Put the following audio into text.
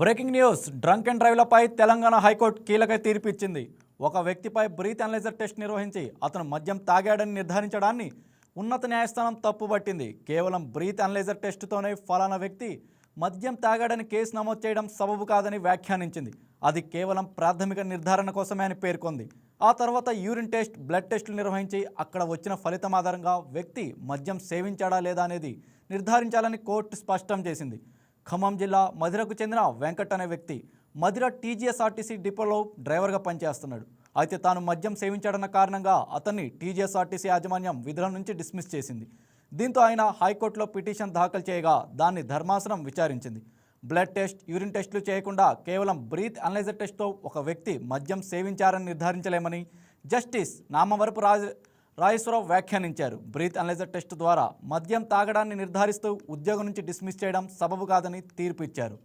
Breaking news. Drunk and డ్రైవ్లపై Telangana high court కీలక తీర్పు ఇచ్చింది. ఒక వ్యక్తిపై బ్రీత్ అనలైజర్ టెస్ట్ నిర్వహించి అతను మద్యం తాగాడని నిర్ధారించడాన్ని ఉన్నత న్యాయస్థానం తప్పుపట్టింది. కేవలం బ్రీత్ అనలైజర్ టెస్టుతోనే ఫలానా వ్యక్తి మద్యం తాగాడని కేసు నమోదు చేయడం సబబు కాదని వ్యాఖ్యానించింది. అది కేవలం ప్రాథమిక నిర్ధారణ కోసమే అని పేర్కొంది. ఆ తర్వాత యూరిన్ టెస్ట్ బ్లడ్ టెస్టులు నిర్వహించి అక్కడ వచ్చిన ఫలితం ఆధారంగా వ్యక్తి మద్యం సేవించాడా లేదా అనేది నిర్ధారించాలని కోర్టు స్పష్టం చేసింది. ఖమ్మం జిల్లా మధిరకు చెందిన వెంకట్ అనే వ్యక్తి మధిర టీజీఎస్ఆర్టీసీ డిపోలో డ్రైవర్గా పనిచేస్తున్నాడు. అయితే తాను మద్యం సేవించాడన్న కారణంగా అతన్ని టీజీఎస్ఆర్టీసీ యాజమాన్యం విధుల నుంచి డిస్మిస్ చేసింది. దీంతో ఆయన హైకోర్టులో పిటిషన్ దాఖలు చేయగా దాన్ని ధర్మాసనం విచారించింది. బ్లడ్ టెస్ట్ యూరిన్ టెస్టులు చేయకుండా కేవలం బ్రీత్ అనలైజర్ టెస్ట్తో ఒక వ్యక్తి మద్యం సేవించారని నిర్ధారించలేమని జస్టిస్ నామవరపు రాజ రాజేశ్వరరావు వ్యాఖ్యానించారు. బ్రీత్ అనలైజర్ టెస్ట్ ద్వారా మద్యం తాగడాన్ని నిర్ధారిస్తూ ఉద్యోగం నుంచి డిస్మిస్ చేయడం సబబు కాదని తీర్పు ఇచ్చారు